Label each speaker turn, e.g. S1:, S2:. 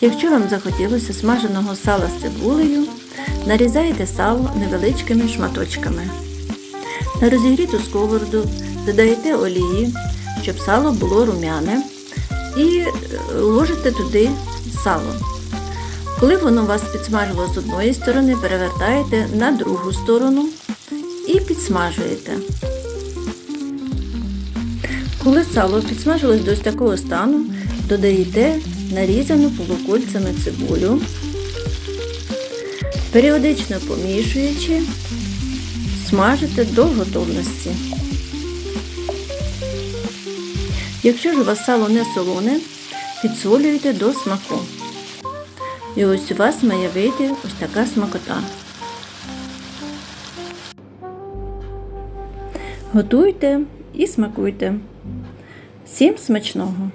S1: Якщо вам захотілося смаженого сала з цибулею, нарізаєте сало невеличкими шматочками. На розігріту сковороду додаєте олії, щоб сало було румяне, і е, ложите туди сало. Коли воно вас підсмажило з одної сторони, перевертаєте на другу сторону і підсмажуєте. Коли сало підсмажилось до такого стану, додаєте нарізану полукольцями цибулю, періодично помішуючи, смажите до готовності. Якщо ж у вас сало не солоне, підсолюєте до смаку. І ось у вас має вийти ось така смакота. Готуйте і смакуйте. Всім смачного!